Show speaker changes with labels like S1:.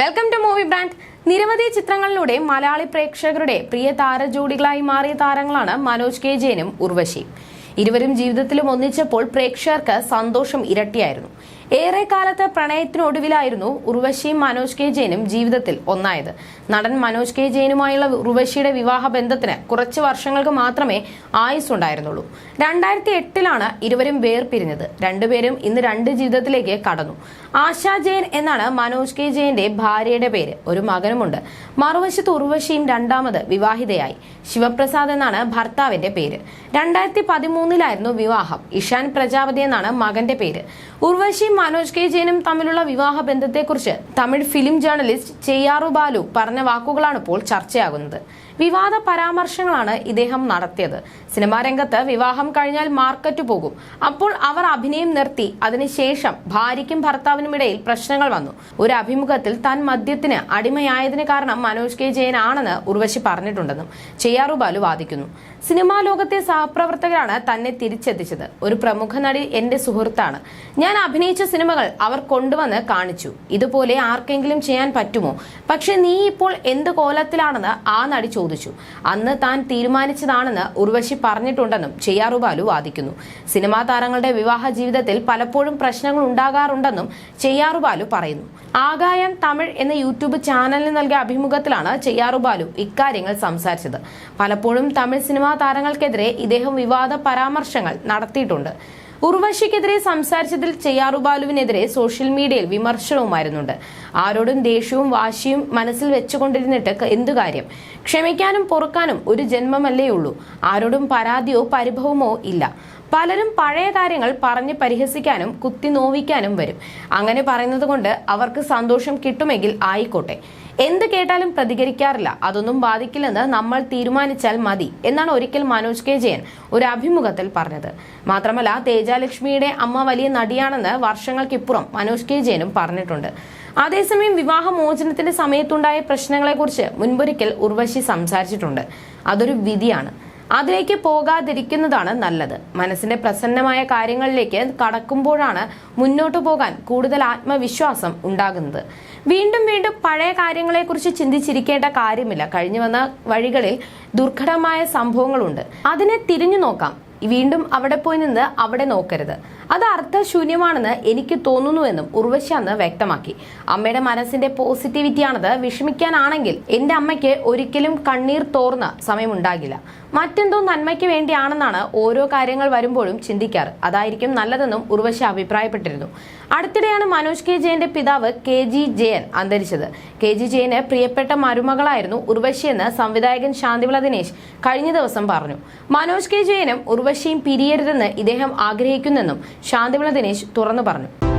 S1: Welcome to movie brand നിരവധി ചിത്രങ്ങളിലൂടെ മലയാളി പ്രേക്ഷകരുടെ പ്രിയ താരജോഡികളായി മാറിയ താരങ്ങളാണ് മനോജ് കെ ജയനും ഉർവശിയും ഇരുവരും ജീവിതത്തിലും ഒന്നിച്ചപ്പോൾ പ്രേക്ഷകർക്ക് സന്തോഷം ഇരട്ടിയായിരുന്നു. ഏറെ കാലത്തെ പ്രണയത്തിനൊടുവിലായിരുന്നു ഉർവശിയും മനോജ് കെ ജയനും ജീവിതത്തിൽ ഒന്നായത്. നടൻ മനോജ് കെ ജയനുമായുള്ള ഉർവശിയുടെ വിവാഹ ബന്ധത്തിന് കുറച്ച് വർഷങ്ങൾക്ക് മാത്രമേ ആയുസ് ഉണ്ടായിരുന്നുള്ളൂ രണ്ടായിരത്തി എട്ടിലാണ് ഇരുവരും വേർപിരിഞ്ഞത്. രണ്ടുപേരും ഇന്ന് രണ്ട് ജീവിതത്തിലേക്ക് കടന്നു. ആശാ ജയൻ എന്നാണ് മനോജ് കെ ജയന്റെ ഭാര്യയുടെ പേര്. ഒരു മകനുമുണ്ട്. മറുവശത്ത് ഉർവശിയും രണ്ടാമത് വിവാഹിതയായി. ശിവപ്രസാദ് എന്നാണ് ഭർത്താവിന്റെ പേര്. രണ്ടായിരത്തി പതിമൂന്നിലായിരുന്നു വിവാഹം. ഇഷാൻ പ്രജാപതി എന്നാണ് മകന്റെ പേര്. ഉർവശിയും മനോജ് കെ ജയനും തമ്മിലുള്ള വിവാഹ ബന്ധത്തെക്കുറിച്ച് തമിഴ് ഫിലിം ജേർണലിസ്റ്റ് ചെയ്യാറു ബാലു പറഞ്ഞ വാക്കുകളാണ് ഇപ്പോൾ ചർച്ചയാകുന്നത്. വിവാദ പരാമർശങ്ങളാണ് ഇദ്ദേഹം നടത്തിയത്. സിനിമാ രംഗത്ത് വിവാഹം കഴിഞ്ഞാൽ മാർക്കറ്റ് പോകും. അപ്പോൾ അവർ അഭിനയം നിർത്തി. അതിനുശേഷം ഭാര്യയ്ക്കും ഭർത്താവിനും ഇടയിൽ പ്രശ്നങ്ങൾ വന്നു. ഒരു അഭിമുഖത്തിൽ താൻ മദ്യത്തിന് അടിമയായതിന് കാരണം മനോജ് കെ ജയൻ ആണെന്ന് ഉർവശി പറഞ്ഞിട്ടുണ്ടെന്നും ചെയ്യാറു ബാലു വാദിക്കുന്നു. സിനിമാ ലോകത്തെ സഹപ്രവർത്തകരാണ് തന്നെ തിരിച്ചെത്തിച്ചത്. ഒരു പ്രമുഖ നടി എന്റെ സുഹൃത്താണ്. ഞാൻ അഭിനയിച്ച സിനിമകൾ അവർ കൊണ്ടുവന്ന് കാണിച്ചു. ഇതുപോലെ ആർക്കെങ്കിലും ചെയ്യാൻ പറ്റുമോ? പക്ഷെ നീ ഇപ്പോൾ എന്ത് കോലത്തിലാണെന്ന് ആ നടി ചോദിച്ചു അന്ന് താൻ തീരുമാനിച്ചതാണെന്ന് ഉർവശി പറഞ്ഞിട്ടുണ്ടെന്നും ചെയ്യാറു ബാലു വാദിക്കുന്നു. സിനിമാ താരങ്ങളുടെ വിവാഹ ജീവിതത്തിൽ പലപ്പോഴും പ്രശ്നങ്ങൾ ഉണ്ടാകാറുണ്ടെന്നും ചെയ്യാറു ബാലു പറയുന്നു. ആകായം തമിഴ് എന്ന യൂട്യൂബ് ചാനലിന് നൽകിയ അഭിമുഖത്തിലാണ് ചെയ്യാറു ബാലു ഇക്കാര്യങ്ങൾ സംസാരിച്ചത്. പലപ്പോഴും തമിഴ് സിനിമാ താരങ്ങൾക്കെതിരെ ഇദ്ദേഹം വിവാദ പരാമർശങ്ങൾ നടത്തിയിട്ടുണ്ട്. ഉർവശിക്കെതിരെ സംസാരിച്ചതിൽ ചെയ്യാറുബാലുവിനെതിരെ സോഷ്യൽ മീഡിയയിൽ വിമർശനവുമായിരുന്നുണ്ട്. ആരോടും ദേഷ്യവും വാശിയും മനസ്സിൽ വെച്ചുകൊണ്ടിരുന്നിട്ട് എന്തു കാര്യം? ക്ഷമിക്കാനും പൊറുക്കാനും ഒരു ജന്മമല്ലേ ഉള്ളൂ. ആരോടും പരാതിയോ പരിഭവമോ ഇല്ല. പലരും പഴയ കാര്യങ്ങൾ പറഞ്ഞ് പരിഹസിക്കാനും കുത്തി നോവിക്കാനും വരും. അങ്ങനെ പറയുന്നത് കൊണ്ട് അവർക്ക് സന്തോഷം കിട്ടുമെങ്കിൽ ആയിക്കോട്ടെ. എന്ത് കേട്ടാലും പ്രതികരിക്കാറില്ല. അതൊന്നും ബാധിക്കില്ലെന്ന് നമ്മൾ തീരുമാനിച്ചാൽ മതി എന്നാണ് ഒരിക്കൽ മനോജ് കെ ജയൻ ഒരു അഭിമുഖത്തിൽ പറഞ്ഞത്. മാത്രമല്ല തേജാലക്ഷ്മിയുടെ അമ്മ വലിയ നടിയാണെന്ന് വർഷങ്ങൾക്കിപ്പുറം മനോജ് കെ ജയനും പറഞ്ഞിട്ടുണ്ട്. അതേസമയം വിവാഹമോചനത്തിന്റെ സമയത്തുണ്ടായ പ്രശ്നങ്ങളെക്കുറിച്ച് മുൻപൊരിക്കൽ ഉർവശി സംസാരിച്ചിട്ടുണ്ട്. അതൊരു വിധിയാണ്. അതിലേക്ക് പോകാതിരിക്കുന്നതാണ് നല്ലത്. മനസ്സിന്റെ പ്രസന്നമായ കാര്യങ്ങളിലേക്ക് കടക്കുമ്പോഴാണ് മുന്നോട്ടു പോകാൻ കൂടുതൽ ആത്മവിശ്വാസം ഉണ്ടാകുന്നത്. വീണ്ടും വീണ്ടും പഴയ കാര്യങ്ങളെക്കുറിച്ച് ചിന്തിച്ചിരിക്കേണ്ട കാര്യമില്ല. കഴിഞ്ഞു വന്ന വഴികളിൽ ദുർഘടമായ സംഭവങ്ങളുണ്ട്. അതിനെ തിരിഞ്ഞു നോക്കാം. വീണ്ടും അവിടെ പോയി നിന്ന് അവിടെ നോക്കരുത്. അത് അർത്ഥശൂന്യമാണെന്ന് എനിക്ക് തോന്നുന്നുവെന്നും ഉർവശി അന്ന് വ്യക്തമാക്കി. അമ്മയുടെ മനസ്സിന്റെ പോസിറ്റിവിറ്റിയാണത് വിഷമിക്കാനാണെങ്കിൽ എന്റെ അമ്മയ്ക്ക് ഒരിക്കലും കണ്ണീർ തോർന്ന സമയമുണ്ടാകില്ല. മറ്റെന്തോ നന്മയ്ക്ക് വേണ്ടിയാണെന്നാണ് ഓരോ കാര്യങ്ങൾ വരുമ്പോഴും ചിന്തിക്കാറ്. അതായിരിക്കും നല്ലതെന്നും ഉർവശി അഭിപ്രായപ്പെട്ടിരുന്നു. അടുത്തിടെയാണ് മനോജ് കെ ജയന്റെ പിതാവ് കെ ജി ജയൻ അന്തരിച്ചത്. കെ ജി ജയന് പ്രിയപ്പെട്ട മരുമകളായിരുന്നു ഉർവശിയെന്ന് സംവിധായകൻ ശാന്തിവിള ദിനേശ് കഴിഞ്ഞ ദിവസം പറഞ്ഞു. മനോജ് കെ ജയനും ഉർവശിയും പിരിയരുതെന്ന് ഇദ്ദേഹം ആഗ്രഹിക്കുന്നെന്നും ശാന്തിവിള ദിനേശ് തുറന്നു പറഞ്ഞു.